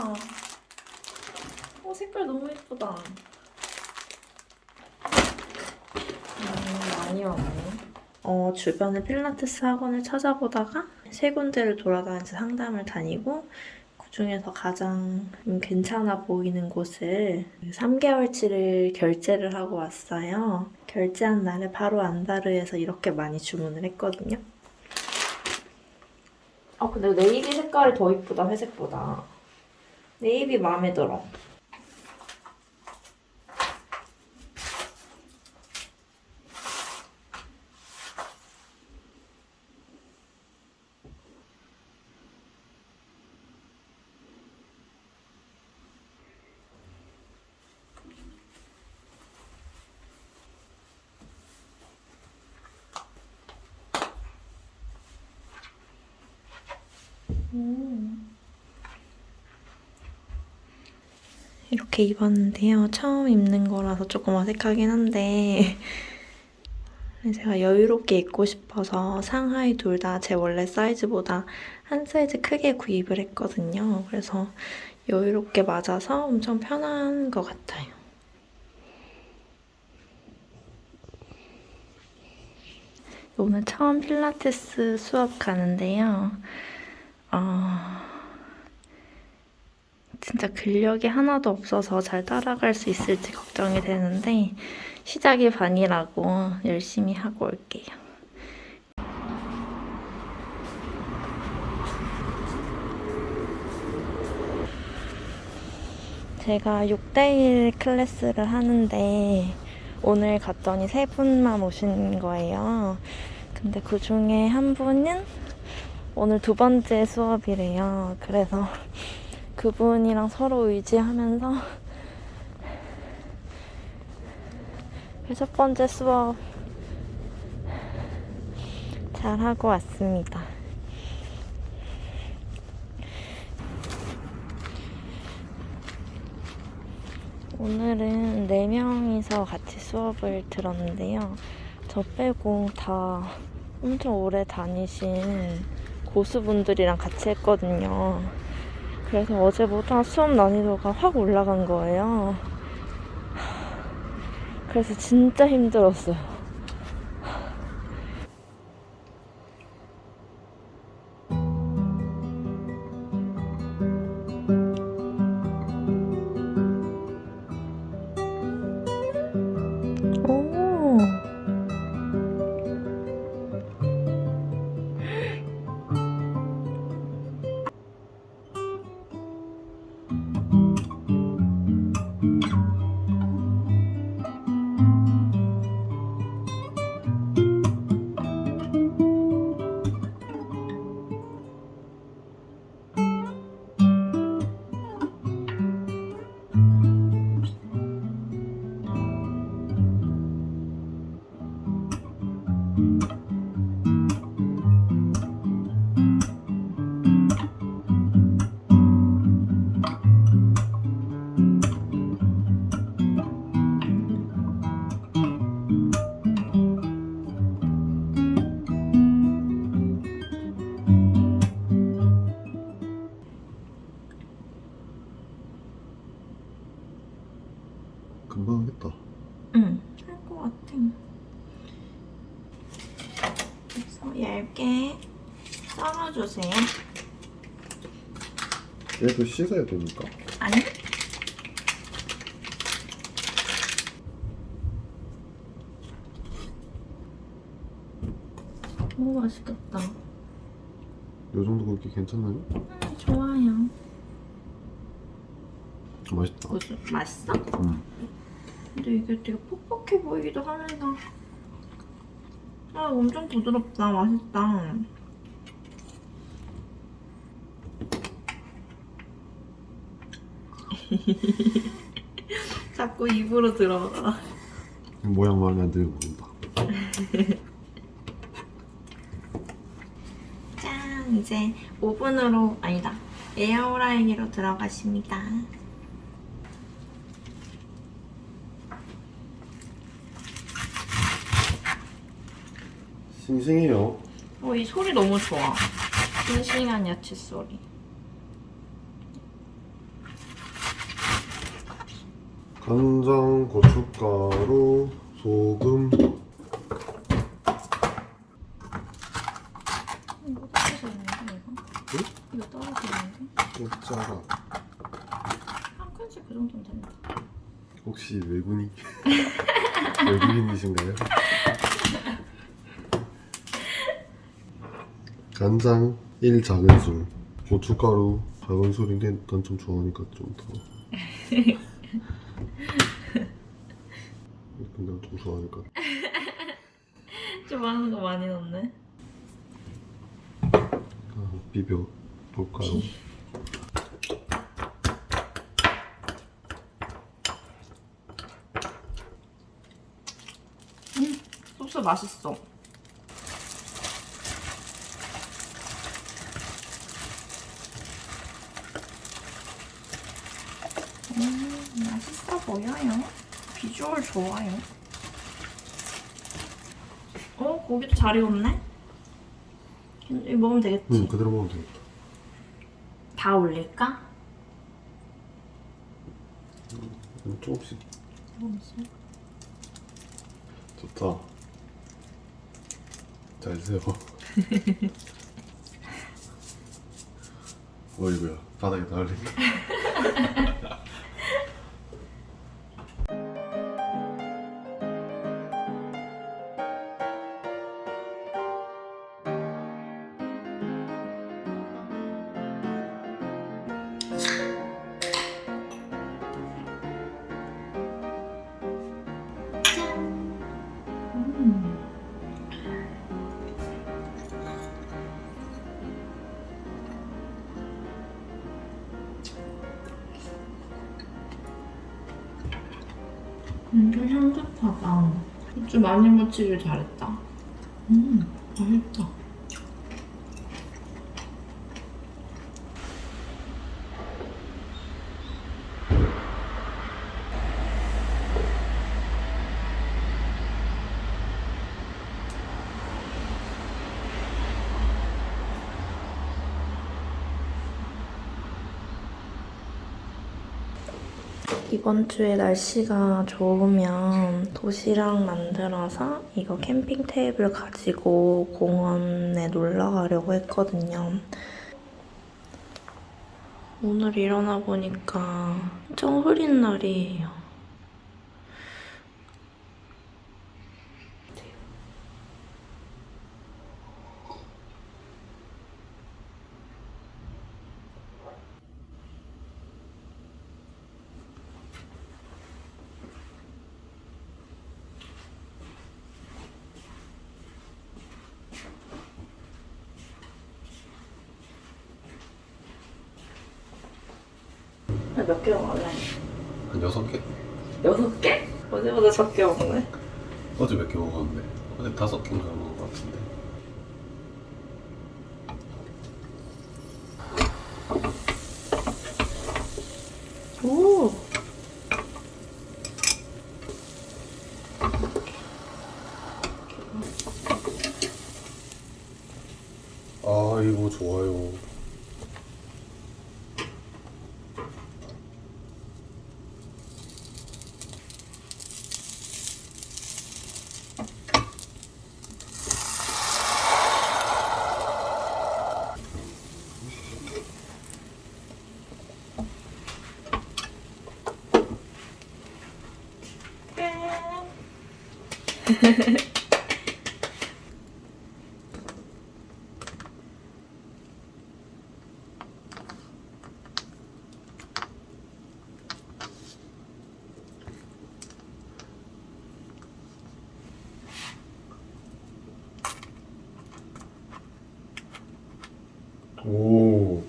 예쁘다. 어, 색깔 너무 예쁘다. 음, 많이 왔네. 어, 주변에 필라테스 학원을 찾아보다가 세 군데를 돌아다니면서 상담을 다니고 그 중에서 가장 음, 괜찮아 보이는 곳을 3개월치를 결제를 하고 왔어요. 결제한 날에 바로 안다르에서 이렇게 많이 주문을 했거든요. 아 근데 네이비 색깔이 더 이쁘다 회색보다. 네이비 마음에 들어. 이렇게 입었는데요. 처음 입는 거라서 조금 어색하긴 한데 제가 여유롭게 입고 싶어서 상하이 둘 다 제 원래 사이즈보다 한 사이즈 크게 구입을 했거든요. 그래서 여유롭게 맞아서 엄청 편한 것 같아요. 오늘 처음 필라테스 수업 가는데요. 어... 진짜 근력이 하나도 없어서 잘 따라갈 수 있을지 걱정이 되는데 시작이 반이라고 열심히 하고 올게요. 제가 6대1 클래스를 하는데 오늘 갔더니 세 분만 오신 거예요. 근데 그 중에 한 분은 오늘 두 번째 수업이래요. 그래서 그분이랑 서로 의지하면서 그 첫 번째 수업 잘 하고 왔습니다. 오늘은 4명이서 같이 수업을 들었는데요. 저 빼고 다 엄청 오래 다니신 고수분들이랑 같이 했거든요. 그래서 어제보다 수업 난이도가 확 올라간 거예요. 그래서 진짜 힘들었어요. 그래서 얇게 썰어주세요. 얘도 씻어야 되니까. 아니? 너무 맛있겠다. 요 정도 굵기 괜찮나요? 음, 좋아요. 맛있다. 무슨 맛있어? 음. 근데 이게 되게 퍽퍽해 보이기도 하면서 아 엄청 부드럽다. 맛있다. 자꾸 입으로 들어가. 모양 마음에 안 들고 본다. 짠 이제 오븐으로 아니다. 에어프라이기로 들어가십니다 싱싱해요. 어 이 소리 너무 좋아 싱싱한 야채 소리 간장, 고춧가루, 소금. 이거 떨어져 있는데 이거? 이거 떨어져 있는데? 좀 짜라. 한 큰씩 그 정도면 된다. 혹시 외국인 외국인이신가요? 간장 1 작은 술, 고춧가루 작은 술인데 난좀 좋아하니까 좀 더. 근데 좀 좋아하니까 좀 많은 거 많이 넣네. 아, 비벼 볼까요? 소스 맛있어. 음, 맛있어 보여요. 비주얼 좋아요. 어, 고기도 잘 익었네? 이거 먹으면 되겠지? 응 그대로 먹으면 되겠다. 다 올릴까? 음, 조금씩 조금씩. 좋다. 잘 세워. 어이구야 바닥에 다 흘린다. 완전 향긋하다. 고추 많이 묻히길 잘했다. 음, 맛있다. 이번 주에 날씨가 좋으면 도시락 만들어서 이거 캠핑 테이블 가지고 공원에 놀러 가려고 했거든요. 오늘 일어나 보니까 좀 흐린 날이에요. 몇 개 먹을래? 한 여섯 개? 여섯 개? 어제보다 적게 먹네. 어제 몇 개 먹었는데? 어제 다섯 개인가 먹은 것 같은데. 오. 아 이거 좋아요. 오.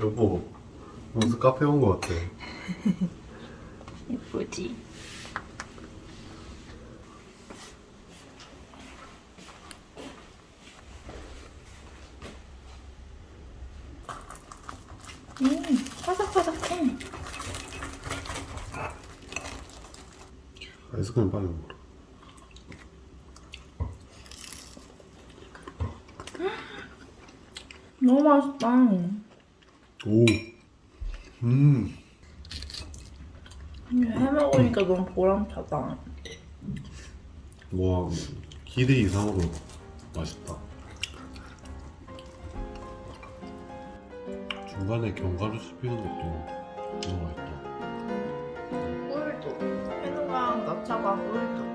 여보, 무슨 카페 온 것 같아. 예쁘지? 음, 바삭바삭해. 아이스크림 빨리 먹어라. 너무 맛있다. 오. 음. 해 먹으니까 너무 보람차다. 와 기대 이상으로 맛있다. 중간에 견과류 씹히는 것도 너무 맛있다. 꿀도. 해누랑 나차가 꿀도.